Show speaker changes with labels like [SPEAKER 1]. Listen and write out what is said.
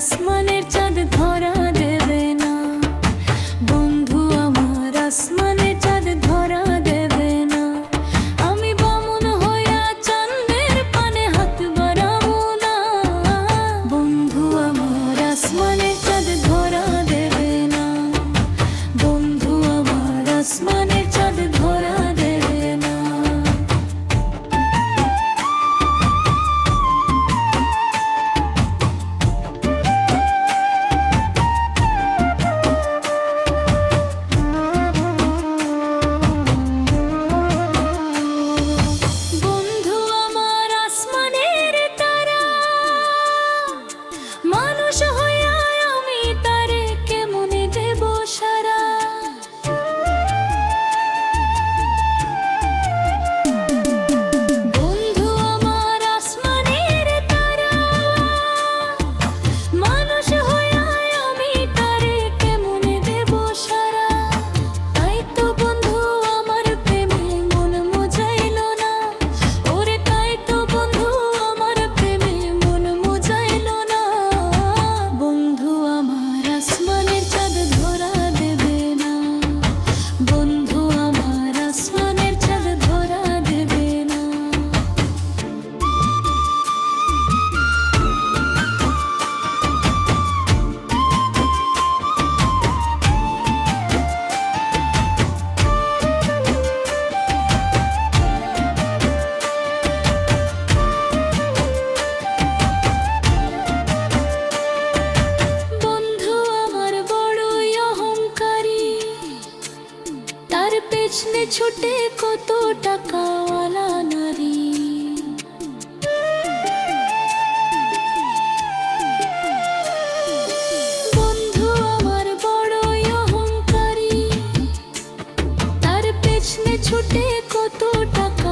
[SPEAKER 1] আসমানের ছুটে ছুটে কত টাকাওয়ালা নারী। ছুটে কত টাকা